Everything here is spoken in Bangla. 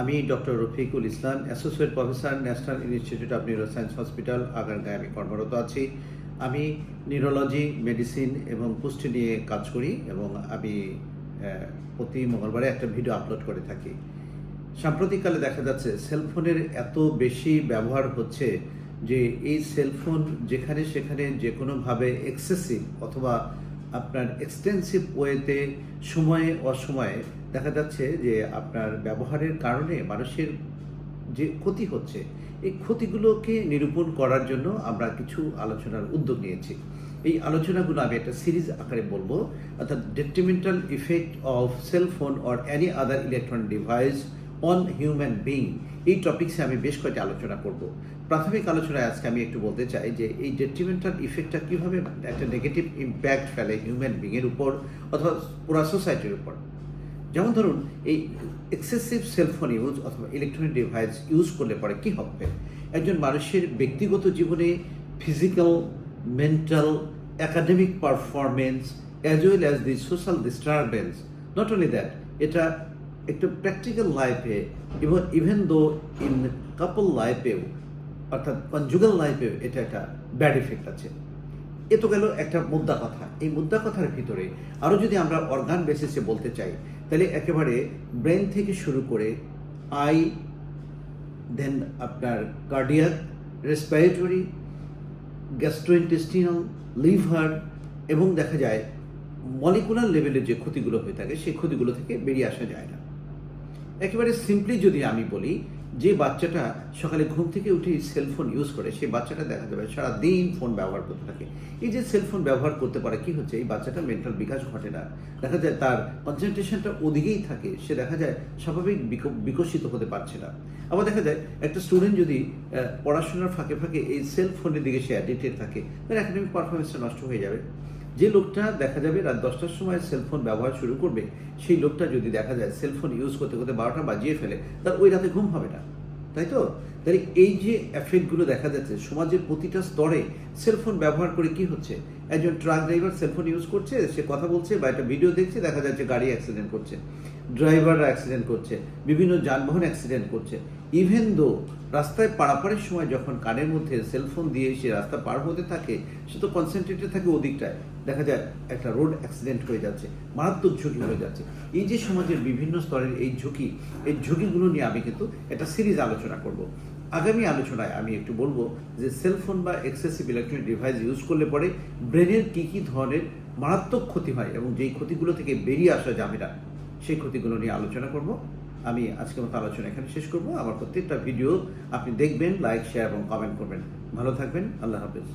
আমি doctor Rafiqul Islam, associate professor, national institute of neuroscience hospital, আগারগাঁয়ে আমি কর্মরত আছি। আমি নিউরোলজি, মেডিসিন এবং পুষ্টি নিয়ে কাজ করি এবং আমি প্রতি মঙ্গলবারে একটা ভিডিও আপলোড করে থাকি। সাম্প্রতিককালে দেখা যাচ্ছে সেলফোনের এত বেশি ব্যবহার হচ্ছে যে এই সেলফোন যেখানে সেখানে যে কোনোভাবে এক্সেসিভ অথবা আপনার এক্সটেন্সিভ ওয়েতে সময়ে অসময়ে দেখা যাচ্ছে যে আপনার ব্যবহারের কারণে মানুষের যে ক্ষতি হচ্ছে, এই ক্ষতিগুলোকে নিরূপণ করার জন্য আমরা কিছু আলোচনার উদ্যোগ নিয়েছি। এই আলোচনাগুলো আমি একটা সিরিজ আকারে বলব, অর্থাৎ detrimental effect of cell phone or any other electronic device on human being এই টপিক্সে আমি বেশ কয়েকটি আলোচনা করব। প্রাথমিক আলোচনায় আজকে আমি একটু বলতে চাই যে এই ডেট্রিমেন্টাল ইফেক্টটা কীভাবে একটা নেগেটিভ ইম্প্যাক্ট ফেলে হিউম্যান বিংয়ের উপর অথবা পুরা সোসাইটির উপর। যেমন ধরুন, এই এক্সেসিভ সেলফোন ইউজ অথবা ইলেকট্রনিক ডিভাইস ইউজ করলে পরে কী হবে? একজন মানুষের ব্যক্তিগত জীবনে physical mental academic performance as well as the social disturbance not only that এটা একটা প্র্যাকটিক্যাল লাইফে এবং ইভেন দো ইন কাপল লাইফেও অর্থাৎ কনজুগাল লাইফেও এটা একটা ব্যাড ইফেক্ট আছে। এ তো গেল একটা মুদ্রা কথা। এই মুদ্রা কথার ভিতরে আরও যদি আমরা অর্গান বেসিসে বলতে চাই, তাহলে একেবারে ব্রেন থেকে শুরু করে আই দেন আপনার কার্ডিয়াক রেসপিরেটরি গ্যাস্ট্রোইন্টেস্টিনাল লিভার এবং দেখা যায় মলিকুলার লেভেলের যে ক্ষতিগুলো হয়ে থাকে, সেই ক্ষতিগুলো থেকে বেরিয়ে আসা যায় না। একেবারে সিম্পলি যদি আমি বলি যে বাচ্চাটা সকালে ঘুম থেকে উঠে সেলফোন ইউজ করে, সেই বাচ্চাটা দেখা যাবে সারা দিন ফোন ব্যবহার করতে থাকে। এই যে সেলফোন ব্যবহার করতে পারে, কি হচ্ছে? এই বাচ্চাটা মেন্টাল বিকাশ ঘটে না। দেখা যায় তার কনসেন্ট্রেশনটা ওদিকেই থাকে, সে দেখা যায় স্বাভাবিক বিক- বিকশিত হতে পারছে না। আবার দেখা যায় একটা স্টুডেন্ট যদি পড়াশোনার ফাঁকে ফাঁকে এই সেলফোনের দিকে সে অ্যাডিক্টেড থাকে তার একাডেমিক পারফরমেন্সটা নষ্ট হয়ে যাবে। যে লোকটা দেখা যাবে রাত দশটার সময় সেলফোন ব্যবহার শুরু করবে, সেই লোকটা যদি দেখা যায় সেলফোন ইউজ করতে করতে বারোটা বাজিয়ে ফেলে, তার ওই রাতে ঘুম হবে না। তাই তো? তাহলে এই যে এফেক্টগুলো দেখা যাচ্ছে, সমাজের প্রতিটা স্তরে সেলফোন ব্যবহার করে কি হচ্ছে? একজন ট্রাক ড্রাইভার সেলফোন ইউজ করছে, সে কথা বলছে বা একটা ভিডিও দেখছে, দেখা যাচ্ছে গাড়ি অ্যাক্সিডেন্ট করছে ড্রাইভাররা অ্যাক্সিডেন্ট করছে, বিভিন্ন যানবাহন অ্যাক্সিডেন্ট করছে। ইভেন দো রাস্তায় পারাপারের সময় যখন কানের মধ্যে সেলফোন দিয়ে সে রাস্তা পার হতে থাকে, সে তো কনসেন্ট্রেটেড থাকে ওদিকটায়। দেখা যায় একটা রোড অ্যাক্সিডেন্ট হয়ে যাচ্ছে, মারাত্মক ঝুঁকি হয়ে যাচ্ছে। এই যে সমাজের বিভিন্ন স্তরের এই ঝুঁকি, এই ঝুঁকিগুলো নিয়ে আমি কিন্তু একটা সিরিজ আলোচনা করব। আগামী আলোচনায় আমি একটু বলব যে সেলফোন বা এক্সেসিভ ইলেকট্রনিক ডিভাইস ইউজ করলে পরে ব্রেনের কী কী ধরনের মারাত্মক ক্ষতি হয় এবং যেই ক্ষতিগুলো থেকে বেরিয়ে আসা যাবে না, সেই ক্ষতিগুলো নিয়ে আলোচনা করব। আমি আজকের মতো আলোচনা এখানে শেষ করব। আমার প্রত্যেকটা ভিডিও আপনি দেখবেন লাইক শেয়ার এবং কমেন্ট করবেন। ভালো থাকবেন। আল্লাহ হাফেজ।